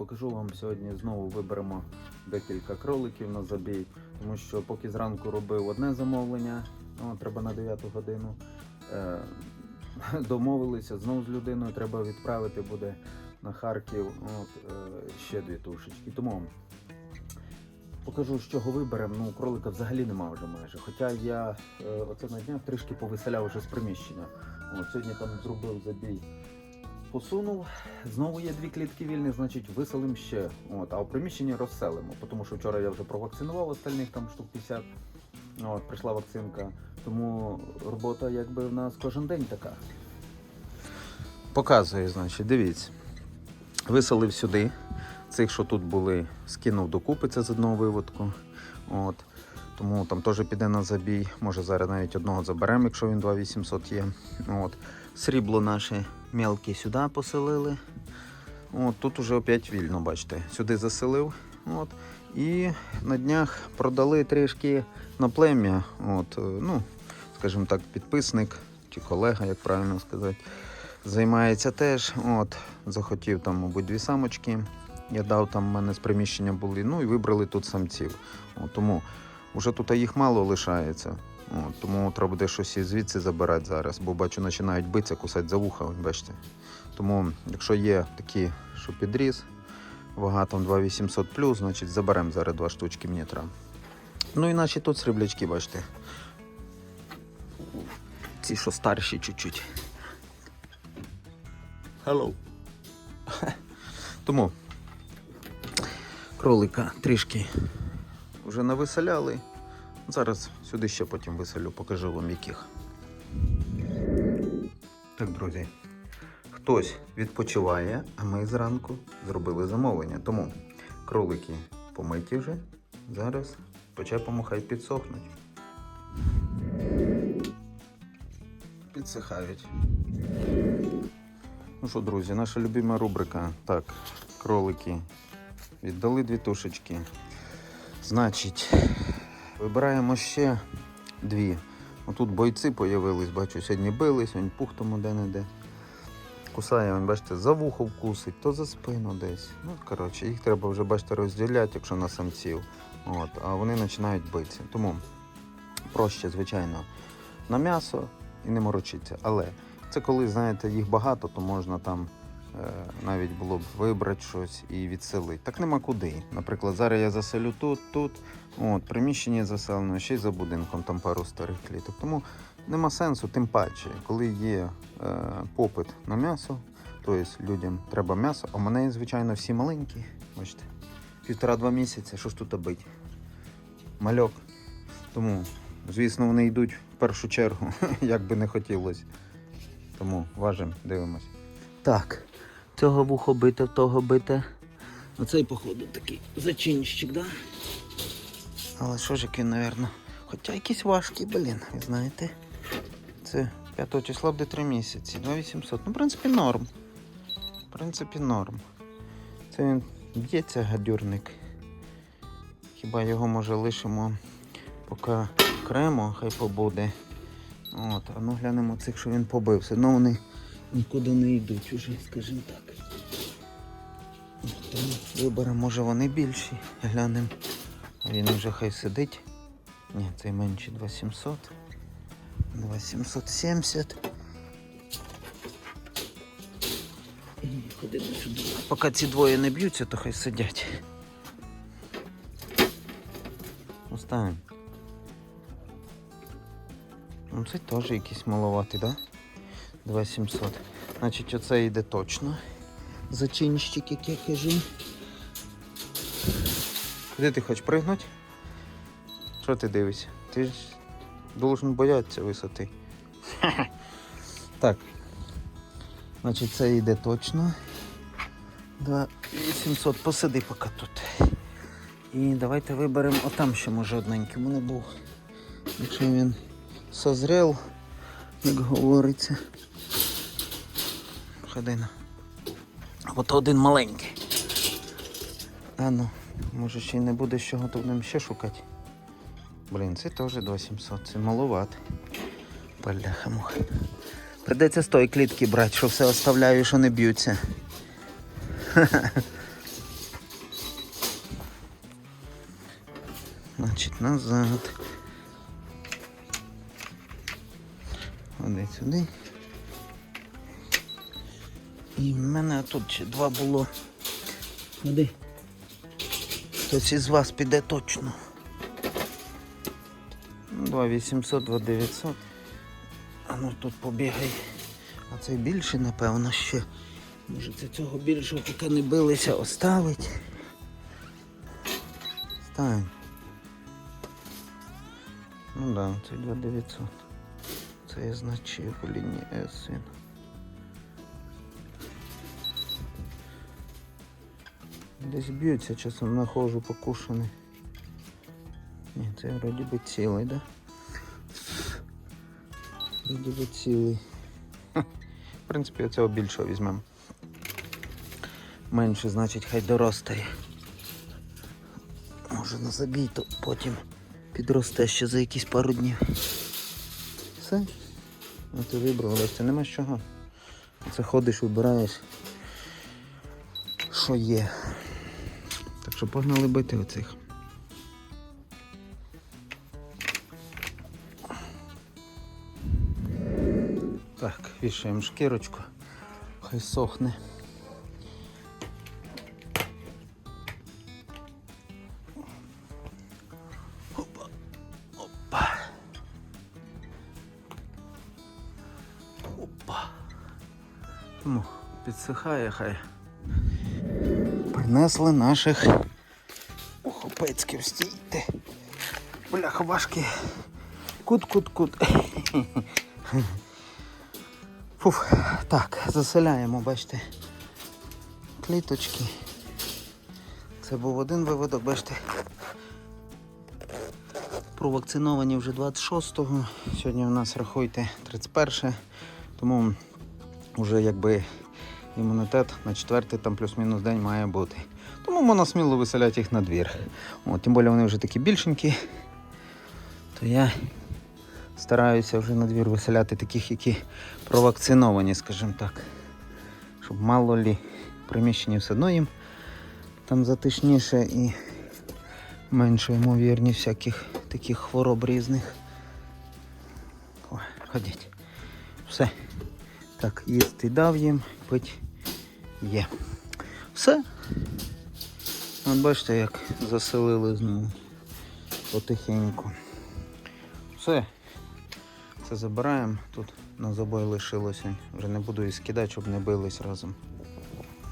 покажу вам сьогодні знову виберемо декілька кроликів на забій, тому що поки зранку робив одне замовлення, ну, треба на 9 годину. Е, домовилися знову з людиною, треба відправити буде на Харків от, е, ще дві тушечки. Тому покажу, з чого виберемо. Ну, кролика взагалі нема вже майже. Хоча я е, оце на днях трішки повеселяв вже з приміщення. От, сьогодні там зробив забій. Посунув, знову є дві клітки вільні, значить виселимо ще. От, а в приміщенні розселимо, тому що вчора я вже провакцинував остальних там штук 50. От, прийшла вакцинка. Тому робота якби в нас кожен день така. Показую, значить, дивіться. Виселив сюди. Цих, що тут були, скинув докупи, це з одного виводку. От. Тому там теж піде на забій. Може зараз навіть одного заберемо, якщо він 2800 є. От. Срібло наше мелкі сюди поселили. От, тут уже опять вільно, бачите. Сюди заселив. От. І на днях продали трішки на плем'я. От, е, ну, скажімо так, підписник чи колега, як правильно сказати, займається теж. От, захотів там, мабуть, дві самочки. Я дав там, в мене з приміщення були, ну і вибрали тут самців. От, тому вже тут їх мало лишається. От, тому треба буде щось і звідси забирати зараз, бо бачу, починають битися, кусати за вуха, ось бачите. Тому, якщо є такі, що підріс, вага там 2800 плюс, значить заберемо зараз два штучки мені треба. Ну і наші тут сріблячки, бачите. Ці, що старші чуть-чуть. Hello. Тому кролика трішки вже нависеляли. Зараз сюди ще потім виселю, покажу вам яких. Так, друзі. Хтось відпочиває, а ми зранку зробили замовлення. Тому кролики помиті вже. Зараз почепимо, хай підсохнуть. Підсихають. Ну що, друзі, наша любима рубрика. Так, кролики. Віддали дві тушечки. Значить, вибираємо ще дві. Отут бойці появились, бачу, сьогодні бились, він пух тому де-не-де. Кусає, він, бачите, за вухо вкусить, то за спину десь. Ну, коротше, їх треба вже, бачите, розділяти, якщо на самців. От, а вони починають битися. Тому проще, звичайно, на м'ясо і не морочиться. Але це коли, знаєте, їх багато, то можна там навіть було б вибрати щось і відселити. Так нема куди. Наприклад, зараз я заселю тут, тут. От, приміщення заселено, ще й за будинком там пару старих кліток. Тому нема сенсу, тим паче, коли є е, попит на м'ясо, тобто людям треба м'ясо, а мене, звичайно, всі маленькі. Бачите, півтора-два місяці, що ж тут бить? Мальок. Тому, звісно, вони йдуть в першу чергу, як би не хотілося. Тому важимо, дивимось. Так, цього вухо бите, того бите. Оцей, походу, такий зачинщик, да? Але що ж як він, напевно. Хоча якийсь важкий, блін, ви знаєте. Це 5 числа буде 3 місяці. 2800. Ну, в принципі, норм. В принципі, норм. Це він б'ється гадюрник. Хіба його може лишимо поки окремо, хай побуде. От, а ну глянемо цих, що він побився. Ну вони нікуди не йдуть уже, скажімо так. Виберемо, може вони більші. Глянемо. Він вже хай сидить. Ні, цей менше 2700. 2770. І ходимо сюди. Поки ці двоє не б'ються, то хай сидять. Оставимо. Ну це теж якийсь маловатий, да? 2700. Значить оце йде точно. Зачинщик, як я кажу. Куди ти хочеш пригнути? Що ти дивишся? Ти ж должен боятися висоти. так. Значить, це йде точно. 2800. Посиди поки тут. І давайте виберемо отам ще може одненький. Мене був. Якщо він созрел, як говориться. Ходина. От один маленький. А ну, може ще й не буде з чого, то будемо ще шукати. Блін, це теж до це маловат. Бляха-муха. Придеться з тої клітки брати, що все оставляю що не б'ються. Значить, назад. Ходи сюди. І в мене тут ще два було. Ходи. Хтось із вас піде точно. Ну, 2800, 2900. А ну тут побігай. А цей більший, напевно, ще. Може це цього більшого, поки не билися, оставить. Стань. Ну да, це 2900. Це я значив у лінії S. він. Десь б'ються, часом нахожу покушаний. Ні, це вроді би цілий, да? Вроді би цілий. Ха. В принципі, оцього більшого візьмемо. Менше, значить, хай доростає. Може на забій, то потім підросте ще за якісь пару днів. Все. Ну ти вибрав, Леся, нема з чого. Це ходиш, вибираєш, що є. Що погнали бити оцих. Так, вішаємо шкірочку, хай сохне. Опа, опа. Опа. Ну, підсихає хай. Принесли наших охопецьків стійте. Бляха важкі. Кут-кут-кут. Фуф, так, заселяємо, бачите. Кліточки. Це був один виводок, бачите. Провакциновані вже 26-го. Сьогодні у нас рахуйте 31 тому вже якби імунітет на четвертий там плюс-мінус день має бути. Тому можна сміло виселяти їх на двір. От, тим більше вони вже такі більшенькі, то я стараюся вже на двір виселяти таких, які провакциновані, скажімо так. Щоб мало лі приміщення все одно їм там затишніше і менше ймовірність всяких таких хвороб різних. Ой, ходіть. Все. Так, їсти дав їм, пить є. Все. От бачите, як заселили знову потихеньку. Все. Це забираємо. Тут на забой лишилося. Вже не буду її скидати, щоб не бились разом.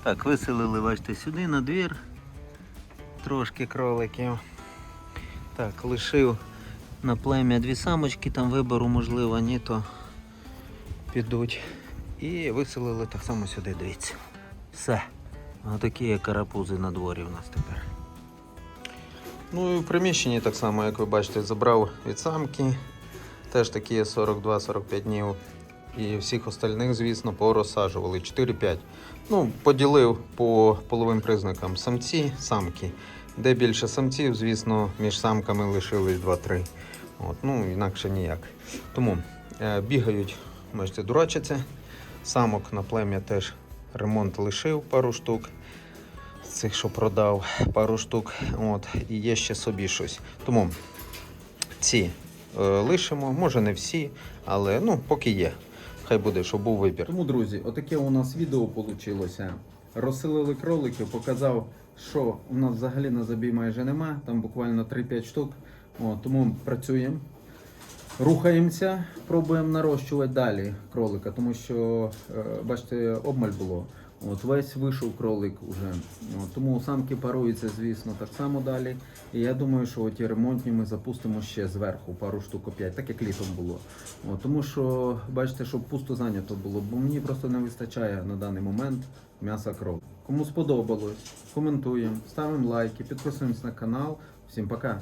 Так, виселили, бачите, сюди на двір. Трошки кроликів. Так, лишив на плем'я дві самочки, там вибору, можливо, ні, то підуть. І виселили так само сюди, дивіться. Все. Отакі є карапузи на дворі у нас тепер. Ну і в приміщенні так само, як ви бачите, забрав від самки. Теж такі 42-45 днів. І всіх остальних, звісно, порозсаджували 4-5. Ну, поділив по половим признакам самці, самки. Де більше самців, звісно, між самками лишились 2-3. От, ну, інакше ніяк. Тому е, бігають, бачите, дурачаться. Самок на плем'я теж ремонт лишив пару штук. З цих, що продав, пару штук. От, і є ще собі щось. Тому ці е, лишимо, може не всі, але ну, поки є. Хай буде, щоб був вибір. Тому, друзі, отаке у нас відео вийшло. Розселили кроликів, показав, що у нас взагалі на забій майже нема, там буквально 3-5 штук. О, тому працюємо. Рухаємося, пробуємо нарощувати далі кролика, тому що, е, бачите, обмаль було. От весь вийшов кролик уже. От, тому самки паруються, звісно, так само далі. І я думаю, що ті ремонтні ми запустимо ще зверху, пару штук опять, так як літом було. От, тому що, бачите, щоб пусто зайнято було, бо мені просто не вистачає на даний момент м'яса кролика. Кому сподобалось, коментуємо, ставимо лайки, підписуємось на канал. Всім пока!